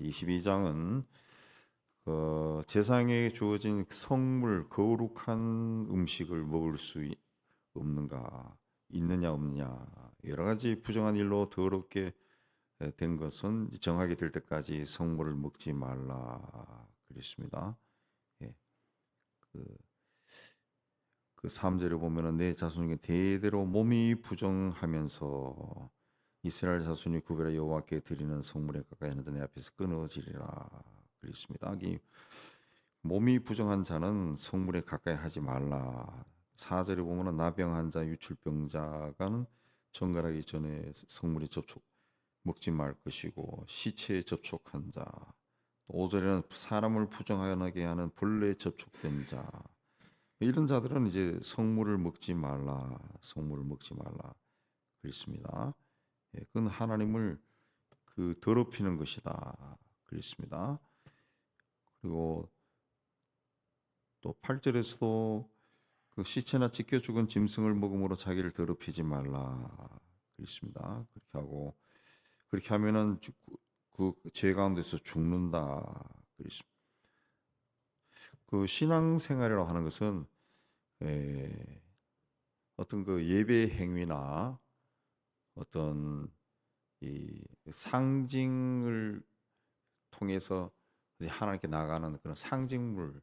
22장은 어, 제상에 주어진 성물 거룩한 음식을 먹을 수 이- 없는가 있느냐 없느냐 여러 가지 부정한 일로 더럽게 에, 된 것은 정하게 될 때까지 성물을 먹지 말라 그랬습니다. 예. 그, 그 3절에 보면은 내 자손 중에 대대로 몸이 부정하면서 이스라엘 자손이 구별하 여호와께 드리는 성물에 가까이 하는데 내 앞에서 끊어지리라 그랬습니다. 이 몸이 부정한 자는 성물에 가까이 하지 말라. 4절에 보면은 나병한 자, 유출병자가는 정갈하기 전에 성물에 접촉 먹지 말 것이고 시체에 접촉한 자. 5절에는 사람을 부정하게 하는 벌레에 접촉된 자. 이런 자들은 이제 성물을 먹지 말라. 성물을 먹지 말라. 그랬습니다. 예, 그건 하나님을 그 더럽히는 것이다. 그랬습니다. 그리고 또 8절에서도 그 시체나 찢겨 죽은 짐승을 먹음으로 자기를 더럽히지 말라. 그랬습니다. 그렇게 하고 그렇게 하면은 주- 그죄 가운데서 죽는다. 그랬습니다. 그 신앙생활이라고 하는 것은 에, 어떤 그 예배 행위나 어떤 이 상징을 통해서 이제 하나님께 나가는 그런 상징물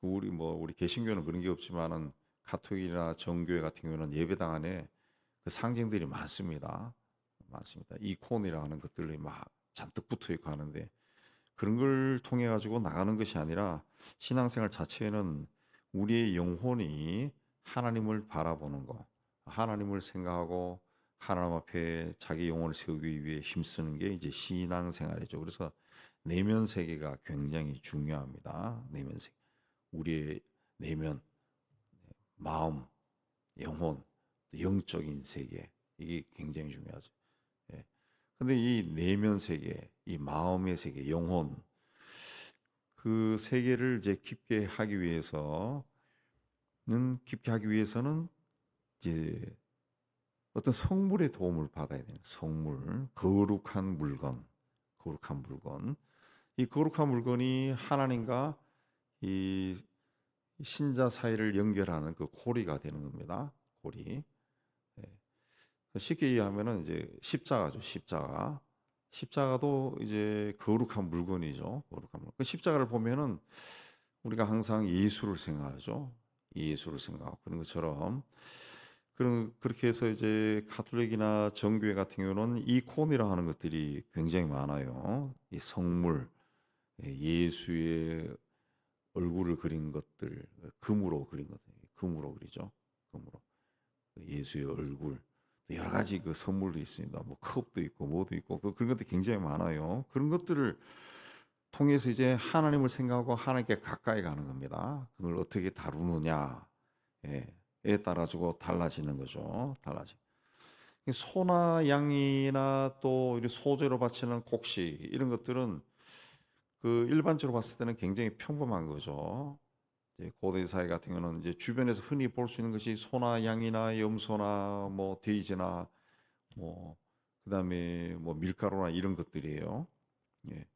그 우리 뭐 우리 개신교는 그런 게 없지만은 가톨릭이나 정교회 같은 경우는 예배당 안에 그 상징들이 많습니다. 많습니다. 이콘이라는 것들이 막 잔뜩 붙어 있고 하는데 그런 걸 통해 가지고 나가는 것이 아니라 신앙생활 자체는 우리의 영혼이 하나님을 바라보는 거, 하나님을 생각하고 하나님 앞에 자기 영혼을 세우기 위해 힘쓰는 게 이제 신앙생활이죠. 그래서 내면 세계가 굉장히 중요합니다. 내면 세계. 우리의 내면, 마음, 영혼, 영적인 세계 이게 굉장히 중요하죠. 예. 근데 이 내면 세계, 이 마음의 세계, 영혼 그 세계를 이제 깊게 하기 위해서는 깊게 하기 위해서는 이제 어떤 성물의 도움을 받아야 되는 성물, 거룩한 물건, 거룩한 물건. 이 거룩한 물건이 하나님과 이 신자 사이를 연결하는 그 고리가 되는 겁니다. 고리. 예. 쉽게 이해하면은 이제 십자가죠. 십자가. 십자가도 이제 거룩한 물건이죠. 거룩한 물건. 그 십자가를 보면은 우리가 항상 예수를 생각하죠. 예수를 생각하고 그런 것처럼 그런 그렇게 해서 이제 가톨릭이나 정교회 같은 경우는 이콘이라 하는 것들이 굉장히 많아요. 이 성물, 예, 예수의 얼굴을 그린 것들, 금으로 그린 것들, 금으로 그리죠. 금으로 예수의 얼굴, 또 여러 가지 그 선물도 있습니다. 뭐 컵도 있고 뭐도 있고 그 그런 것들이 굉장히 많아요. 그런 것들을 통해서 이제 하나님을 생각하고 하나님께 가까이 가는 겁니다. 그걸 어떻게 다루느냐, 예, 에 따라 주고 달라지는 거죠. 달라지. 소나 양이나 또 소재로 바치는 곡식 이런 것들은 그 일반적으로 봤을 때는 굉장히 평범한 거죠. 고대 사회 같은 경우는 이제 주변에서 흔히 볼 수 있는 것이 소나 양이나 염소나 뭐 돼지나 뭐 그다음에 뭐 밀가루나 이런 것들이에요. 예.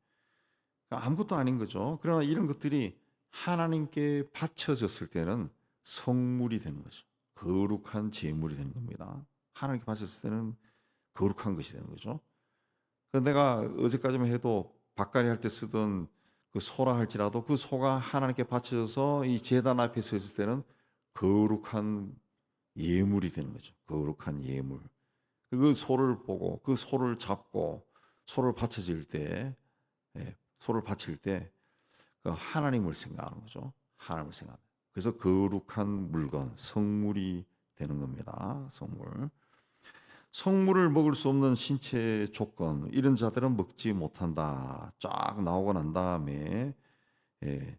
그러니까 아무것도 아닌 거죠. 그러나 이런 것들이 하나님께 바쳐졌을 때는 성물이 되는 거죠. 거룩한 제물이 되는 겁니다. 하나님께 바쳤을 때는 거룩한 것이 되는 거죠. 그 내가 어제까지만 해도 밭갈이 할 때 쓰던 그 소라 할지라도 그 소가 하나님께 바쳐져서 이 제단 앞에 서 있을 때는 거룩한 예물이 되는 거죠. 거룩한 예물. 그 소를 보고 그 소를 잡고 소를 바쳐질 때, 예, 소를 바칠 때 그 하나님을 생각하는 거죠. 하나님을 생각. 그래서 거룩한 물건, 성물이 되는 겁니다. 성물. 성물을 먹을 수 없는 신체 조건 이런 자들은 먹지 못한다. 쫙 나오고 난 다음에 예,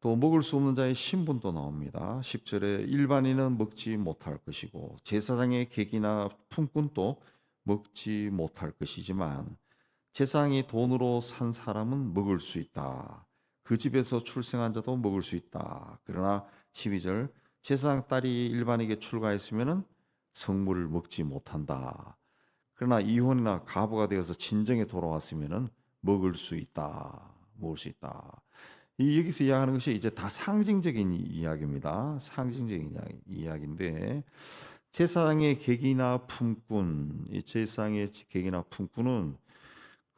또 먹을 수 없는 자의 신분도 나옵니다. 10절에 일반인은 먹지 못할 것이고 제사장의 객이나 품꾼도 먹지 못할 것이지만 제사장이 돈으로 산 사람은 먹을 수 있다. 그 집에서 출생한 자도 먹을 수 있다. 그러나 12절 제사장 딸이 일반에게 출가했으면은 성물을 먹지 못한다. 그러나 이혼이나 가부가 되어서 친정에 돌아왔으면은 먹을 수 있다. 먹을 수 있다. 이 여기서 이야기하는 것이 이제 다 상징적인 이야기입니다. 상징적인 이야기, 이야기인데 제사장의 객이나 품꾼, 이 제사장의 객이나 품꾼은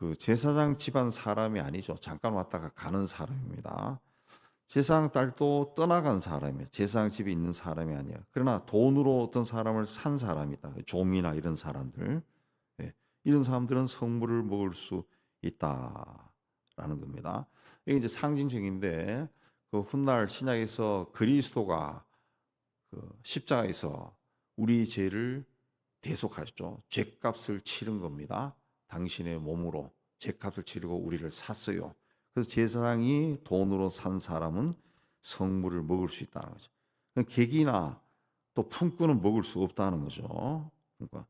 그 제사장 집안 사람이 아니죠. 잠깐 왔다가 가는 사람입니다. 제사장 딸도 떠나간 사람이에요. 제사장 집에 있는 사람이 아니에요. 그러나 돈으로 어떤 사람을 산 사람이다. 종이나 이런 사람들, 예, 이런 사람들은 성물을 먹을 수 있다라는 겁니다. 이게 이제 상징적인데 그 훗날 신약에서 그리스도가 그 십자가에서 우리 죄를 대속하셨죠. 죄값을 치른 겁니다. 당신의 몸으로 죄값을 치르고 우리를 샀어요. 그래서 제사장이 돈으로 산 사람은 성물을 먹을 수 있다는 거죠. 그러니까 객이나 또 품꾼은 먹을 수 없다는 거죠. 그러니까,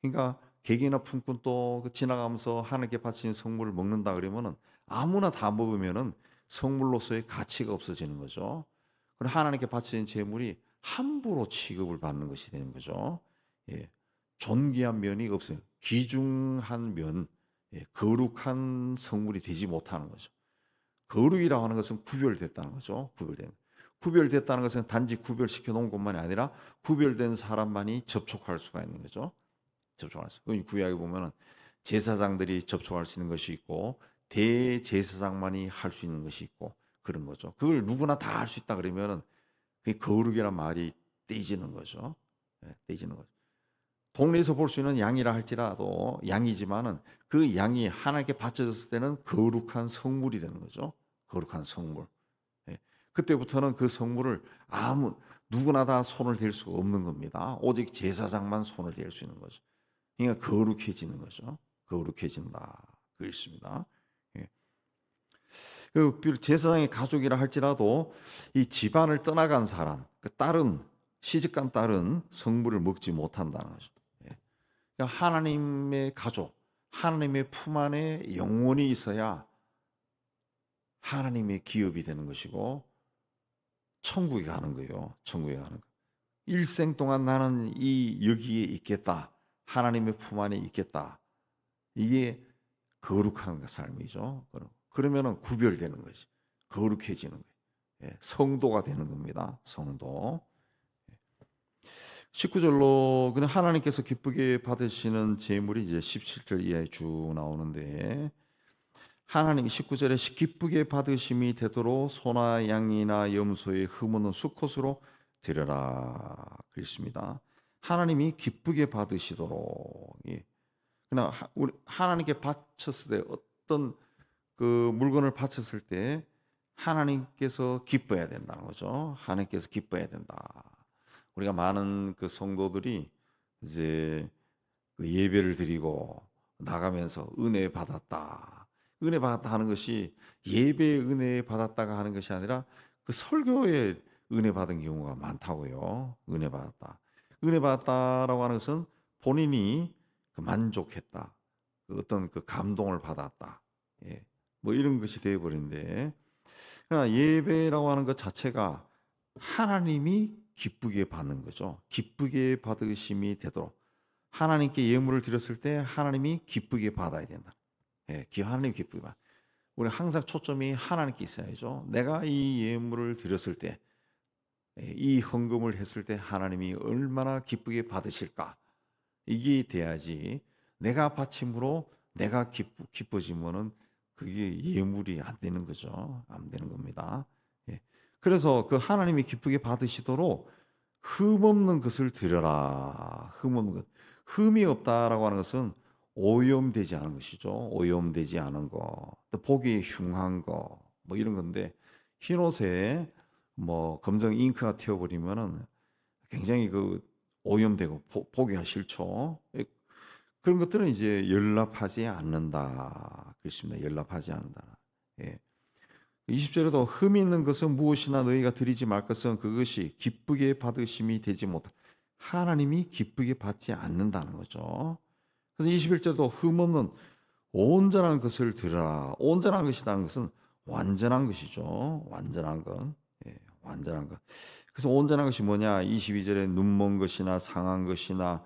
그러니까 객이나 품꾼 또그 지나가면서 하나님께 바친 성물을 먹는다 그러면은 아무나 다 먹으면은 성물로서의 가치가 없어지는 거죠. 그럼 하나님께 바친 제물이 함부로 취급을 받는 것이 되는 거죠. 예. 존귀한 면이 없어요. 귀중한 면, 예, 거룩한 성물이 되지 못하는 거죠. 거룩이라고 하는 것은 구별됐다는 거죠. 구별된. 구별됐다는 것은 단지 구별시켜 놓은 것만이 아니라 구별된 사람만이 접촉할 수가 있는 거죠. 접촉할 수. 그 구약에 보면은 제사장들이 접촉할 수 있는 것이 있고 대제사장만이 할 수 있는 것이 있고 그런 거죠. 그걸 누구나 다 할 수 있다 그러면은 그 거룩이란 말이 떼지는 거죠. 예, 떼지는 거죠. 동네에서 볼 수 있는 양이라 할지라도 양이지만은 그 양이 하나님께 바쳐졌을 때는 거룩한 성물이 되는 거죠. 거룩한 성물. 예. 그때부터는 그 성물을 아무 누구나 다 손을 댈 수가 없는 겁니다. 오직 제사장만 손을 댈 수 있는 거죠. 그러니까 거룩해지는 거죠. 거룩해진다. 그 있습니다. 예. 그 제사장의 가족이라 할지라도 이 집안을 떠나간 사람, 그 딸은 시집간 딸은 성물을 먹지 못한다는 거죠. 예. 그러니까 하나님의 가족, 하나님의 품 안에 영원히 있어야 하나님의 기업이 되는 것이고 천국에 가는 거예요. 천국에 가는 거. 일생 동안 나는 이 여기에 있겠다. 하나님의 품 안에 있겠다. 이게 거룩한 삶이죠. 그러면은 구별되는 거지. 거룩해지는 거예요. 예, 성도가 되는 겁니다. 성도. 19절로 그냥 하나님께서 기쁘게 받으시는 제물이 이제 17절 이하에 쭉 나오는데 하나님이 19절에 기쁘게 받으심이 되도록 소나 양이나 염소의 흠없는 수컷으로 드려라 그랬습니다. 하나님이 기쁘게 받으시도록 예. 그냥 하- 우리 하나님께 바쳤을 때 어떤 그 물건을 바쳤을 때 하나님께서 기뻐해야 된다는 거죠. 하나님께서 기뻐해야 된다. 우리가 많은 그 성도들이 이제 그 예배를 드리고 나가면서 은혜 받았다. 은혜 받았다 하는 것이 예배 은혜 받았다가 하는 것이 아니라 그 설교에 은혜 받은 경우가 많다고요. 은혜 받았다. 은혜 받았다라고 하는 것은 본인이 그 만족했다. 그 어떤 그 감동을 받았다. 예. 뭐 이런 것이 되어버린데 그러나 예배라고 하는 것 자체가 하나님이 기쁘게 받는 거죠. 기쁘게 받으심이 되도록 하나님께 예물을 드렸을 때 하나님이 기쁘게 받아야 된다. 예, 기- 하나님 기쁘게 받. 우리 항상 초점이 하나님께 있어야죠. 내가 이 예물을 드렸을 때, 예, 이 헌금을 했을 때 하나님이 얼마나 기쁘게 받으실까? 이게 돼야지. 내가 바침으로 내가 기쁘, 기뻐지면은 그게 예물이 안 되는 거죠. 안 되는 겁니다. 예. 그래서 그 하나님이 기쁘게 받으시도록 흠 없는 것을 드려라. 흠 없는 것. 흠이 없다라고 하는 것은 오염되지 않은 것이죠. 오염되지 않은 거. 또 보기 흉한 거. 뭐 이런 건데 흰옷에 뭐 검정 잉크가 튀어버리면은 굉장히 그 오염되고 보, 보기가 싫죠. 예, 그런 것들은 이제 연락하지 않는다. 그렇습니다. 연락하지 않는다. 예. 20절에도 흠 있는 것은 무엇이나 너희가 드리지 말 것은 그것이 기쁘게 받으심이 되지 못한 하나님이 기쁘게 받지 않는다는 거죠. 그래서 21절도 흠 없는 온전한 것을 드려라. 온전한 것이라는 것은 완전한 것이죠. 완전한 것. 예, 완전한 것. 그래서 온전한 것이 뭐냐? 22절에 눈먼 것이나 상한 것이나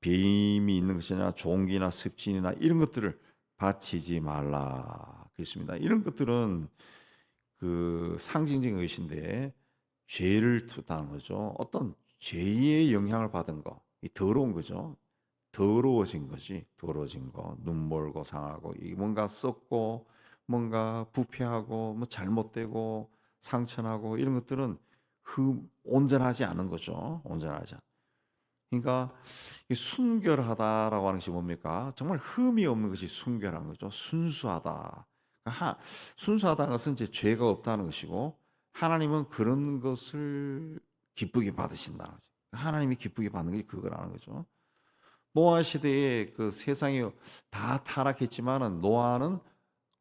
배임이 있는 것이나 종기나 습진이나 이런 것들을 바치지 말라 그랬습니다. 이런 것들은 그 상징적인 것인데 죄를 뜻하는 거죠. 어떤 죄의 영향을 받은 거, 이 더러운 거죠. 더러워진 거지, 더러워진 거, 눈 멀고 상하고, 이 뭔가 썩고, 뭔가 부패하고, 뭐 잘못되고, 상처나고 이런 것들은 흠 온전하지 않은 거죠. 온전하지. 않. 그러니까 이 순결하다라고 하는 것이 뭡니까? 정말 흠이 없는 것이 순결한 거죠. 순수하다. 하, 순수하다는 것은 이제 죄가 없다는 것이고 하나님은 그런 것을 기쁘게 받으신다는 거죠. 하나님이 기쁘게 받는 것이 그거라는 거죠. 노아 시대에 그 세상이 다 타락했지만은 노아는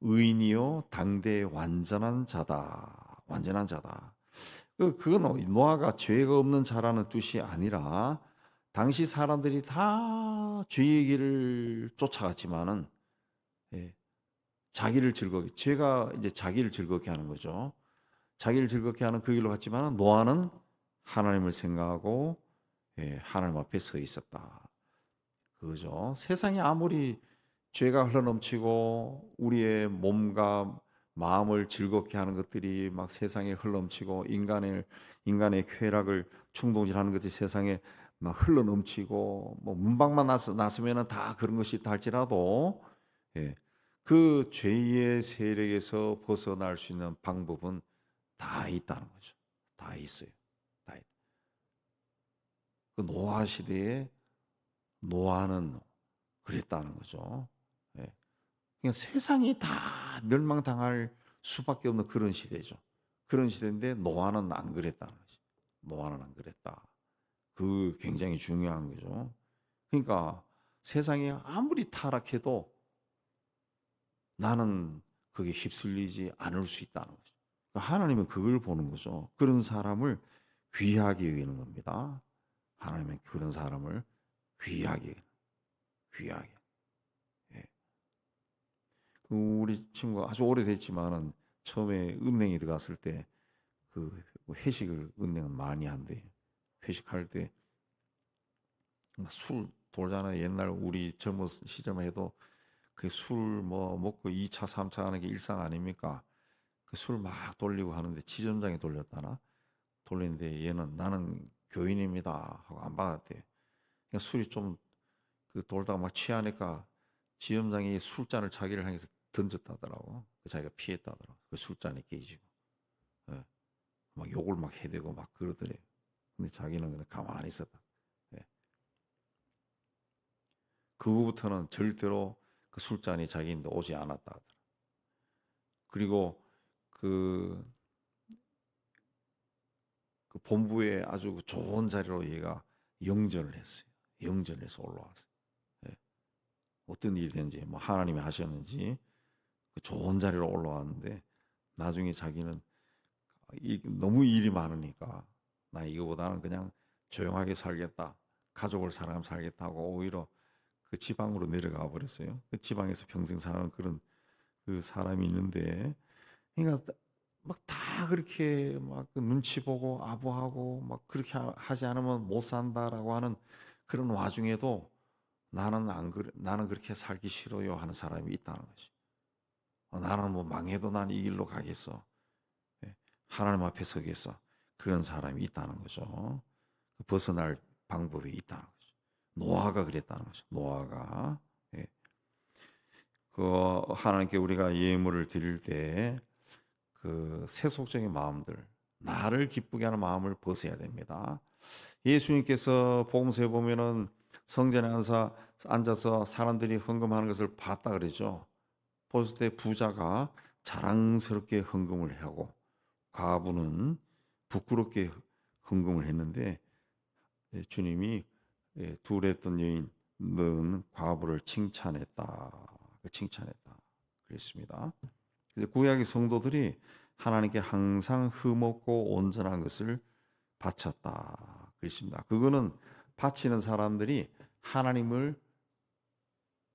의인이요 당대의 완전한 자다. 완전한 자다. 그 그건 노아가 죄가 없는 자라는 뜻이 아니라 당시 사람들이 다 죄의 길을 쫓아갔지만은 예, 자기를 즐겁게 죄가 이제 자기를 즐겁게 하는 거죠. 자기를 즐겁게 하는 그 길로 갔지만 노아는 하나님을 생각하고 예, 하나님 앞에 서 있었다. 그거죠. 세상이 아무리 죄가 흘러넘치고 우리의 몸과 마음을 즐겁게 하는 것들이 막 세상에 흘러넘치고 인간의 인간의 쾌락을 충동질하는 것이 세상에 막 흘러넘치고 뭐 문방만 나서면은 다 그런 것이 있다 할지라도 예, 그 죄의 세력에서 벗어날 수 있는 방법은 다 있다는 거죠. 다 있어요. 다 있. 그 노아 시대에 노아는 그랬다는 거죠. 예. 그냥 세상이 다 멸망당할 수밖에 없는 그런 시대죠. 그런 시대인데 노아는 안 그랬다는 거지. 노아는 안 그랬다. 그 굉장히 중요한 거죠. 그러니까 세상이 아무리 타락해도 나는 그게 휩쓸리지 않을 수 있다는 거죠. 그러니까 하나님은 그걸 보는 거죠. 그런 사람을 귀하게 여기는 겁니다. 하나님은 그런 사람을 귀하게, 귀하게. 예. 그 우리 친구가 아주 오래됐지만은 처음에 은행에 들어갔을 때 그 회식을 은행은 많이 한대. 회식할 때 술 돌잖아요. 옛날 우리 젊은 시절만 해도 그 술 뭐 먹고 2차, 3차 하는 게 일상 아닙니까? 그 술 막 돌리고 하는데 지점장이 돌렸다나? 돌리는데 얘는 나는 교인입니다 하고 안 받았대. 그러니까 술이 좀 그 돌다가 막 취하니까 지점장이 술잔을 자기를 향해서 던졌다더라고. 그 자기가 피했다더라고. 그 술잔이 깨지고. 예. 막 욕을 막 해대고 막 그러더래. 근데 자기는 그냥 가만히 있었다. 예. 그 후부터는 절대로 그 술잔이 자기인데 오지 않았다 하더라. 그리고 그, 그 본부에 아주 그 좋은 자리로 얘가 영전을 했어요. 영전을 해서 올라왔어요. 예. 어떤 일이 된지, 뭐 하나님이 하셨는지 그 좋은 자리로 올라왔는데 나중에 자기는 이- 너무 일이 많으니까 나 이거보다는 그냥 조용하게 살겠다. 가족을 사람 살겠다고 오히려 그 지방으로 내려가 버렸어요. 그 지방에서 평생 사는 그런 그 사람이 있는데, 그러니까 막 다 그렇게 막그 눈치 보고 아부하고 막 그렇게 하- 하지 않으면 못 산다라고 하는 그런 와중에도 나는 안 그래, 나는 그렇게 살기 싫어요 하는 사람이 있다는 거지. 어, 나는 뭐 망해도 난 이 길로 가겠어. 예, 하나님 앞에 서겠어. 그런 사람이 있다는 거죠. 그 벗어날 방법이 있다는 거죠. 노아가 그랬다는 거죠. 노아가 예. 그 하나님께 우리가 예물을 드릴 때 그 세속적인 마음들, 나를 기쁘게 하는 마음을 벗어야 됩니다. 예수님께서 복음서에 보면은 성전에 앉아 앉아서 사람들이 헌금하는 것을 봤다 그러죠. 봤을 때 부자가 자랑스럽게 헌금을 하고 과부는 부끄럽게 헌금을 했는데 예, 주님이 예, 둘했던 여인은 과부를 칭찬했다. 그 칭찬했다. 그랬습니다. 그래서 구약의 성도들이 하나님께 항상 흠없고 온전한 것을 바쳤다. 그랬습니다. 그거는 바치는 사람들이 하나님을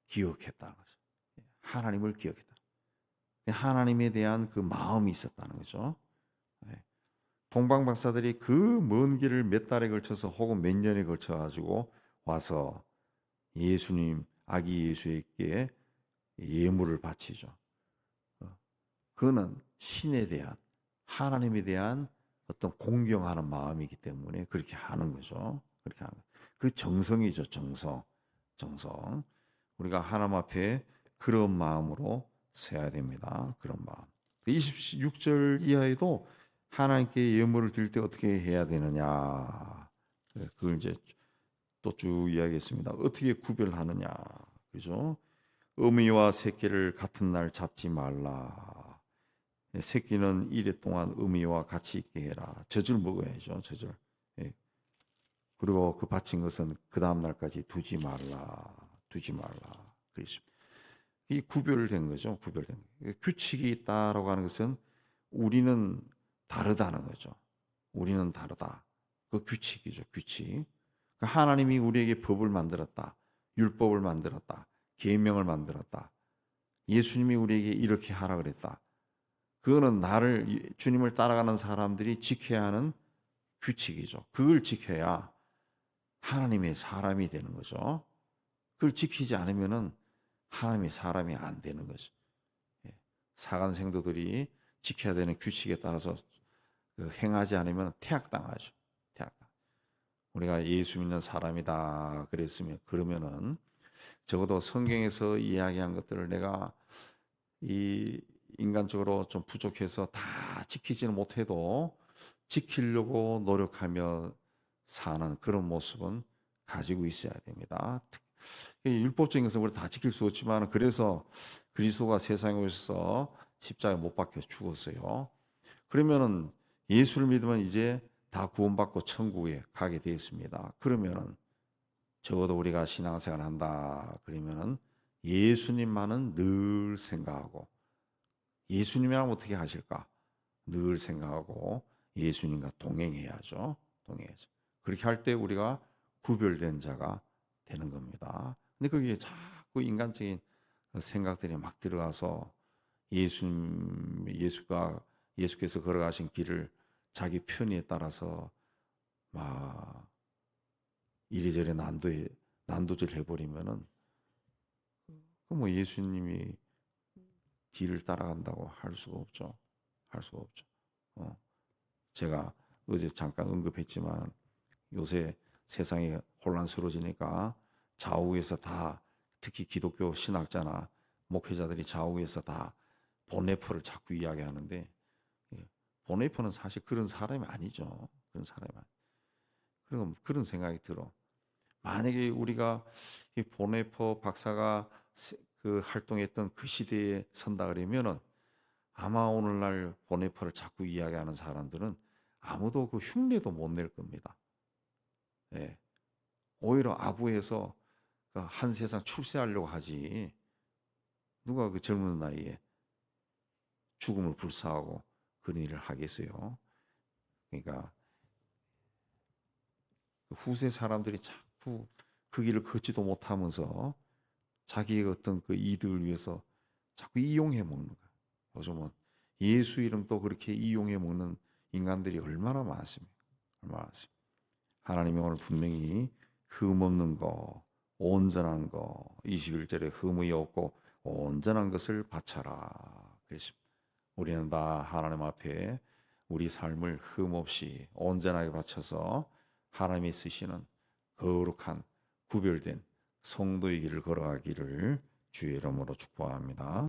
기억했다는 거죠. 하나님을 기억했다. 하나님에 대한 그 마음이 있었다는 거죠. 예. 동방 박사들이 그 먼 길을 몇 달에 걸쳐서 혹은 몇 년에 걸쳐 가지고 와서 예수님 아기 예수에게 예물을 바치죠. 어, 그거는 신에 대한 하나님에 대한 어떤 공경하는 마음이기 때문에 그렇게 하는 거죠. 그렇게 하는. 그 정성이죠, 정성. 정성. 우리가 하나님 앞에 그런 마음으로 서야 됩니다. 그런 마음. 26절 이하에도 하나님께 예물을 드릴 때 어떻게 해야 되느냐. 네, 그걸 이제 또 쭉 이야기했습니다. 어떻게 구별하느냐. 그죠? 어미와 새끼를 같은 날 잡지 말라. 네, 새끼는 이래 동안 어미와 같이 있게 해라. 젖을 먹어야죠. 젖을. 예. 그리고 그 바친 것은 그 다음 날까지 두지 말라. 두지 말라. 그렇습니다. 이 구별된 거죠. 구별된 거. 규칙이 있다라고 하는 것은 우리는 다르다는 거죠. 우리는 다르다. 그 규칙이죠. 규칙. 그 하나님이 우리에게 법을 만들었다. 율법을 만들었다. 계명을 만들었다. 예수님이 우리에게 이렇게 하라 그랬다. 그거는 나를 주님을 따라가는 사람들이 지켜야 하는 규칙이죠. 그걸 지켜야 하나님의 사람이 되는 거죠. 그걸 지키지 않으면은 하나님의 사람이 안 되는 거죠. 예. 사간 생도들이 지켜야 되는 규칙에 따라서 그 행하지 않으면 퇴학당하죠. 퇴학당. 우리가 예수 믿는 사람이다 그랬으면 그러면은 적어도 성경에서 이야기한 것들을 내가 이 인간적으로 좀 부족해서 다 지키지는 못해도 지키려고 노력하며 사는 그런 모습은 가지고 있어야 됩니다. 율법적인 것은 우리 다 지킬 수 없지만 그래서 그리스도가 세상에 오셔서 십자가에 못 박혀 죽었어요. 그러면은 예수를 믿으면 이제 다 구원받고 천국에 가게 되어 있습니다. 그러면은 적어도 우리가 신앙생활 한다 그러면은 예수님만은 늘 생각하고 예수님이랑 어떻게 하실까 늘 생각하고 예수님과 동행해야죠. 동행해야죠. 그렇게 할 때 우리가 구별된 자가 되는 겁니다. 근데 그게 자꾸 인간적인 생각들이 막 들어가서 예수님 예수가 예수께서 걸어가신 길을 자기 편의에 따라서 막 이리저리 난도에 난도질 해버리면은 그뭐 예수님이 길을 따라간다고 할 수가 없죠. 할 수가 없죠. 어. 제가 어제 잠깐 언급했지만 요새 세상이 혼란스러워지니까 좌우에서 다 특히 기독교 신학자나 목회자들이 좌우에서 다 보네퍼를 자꾸 이야기하는데 예, 보네퍼는 사실 그런 사람이 아니죠. 그런 사람이 아니. 그럼 그런 생각이 들어. 만약에 우리가 이 보네퍼 박사가 세- 그 활동했던 그 시대에 선다 그러면은 아마 오늘날 보네퍼를 자꾸 이야기하는 사람들은 아무도 그 흉내도 못 낼 겁니다. 예. 오히려 아부에서 그한 세상 출세하려고 하지. 누가 그 젊은 나이에 죽음을 불사하고 그런 일을 하겠어요. 그러니까 그 후세 사람들이 자꾸 그 길을 걷지도 못하면서 자기의 어떤 그 이득을 위해서 자꾸 이용해 먹는 거야. 요즘은 예수 이름 또 그렇게 이용해 먹는 인간들이 얼마나 많습니까? 얼마나 많습니까? 하나님이 오늘 분명히 흠 없는 거, 온전한 거, 21절에 흠이 없고 온전한 것을 바쳐라. 그랬습니다. 우리는 다 하나님 앞에 우리 삶을 흠 없이 온전하게 바쳐서 하나님이 쓰시는 거룩한 구별된 성도의 길을 걸어가기를 주의 이름으로 축복합니다.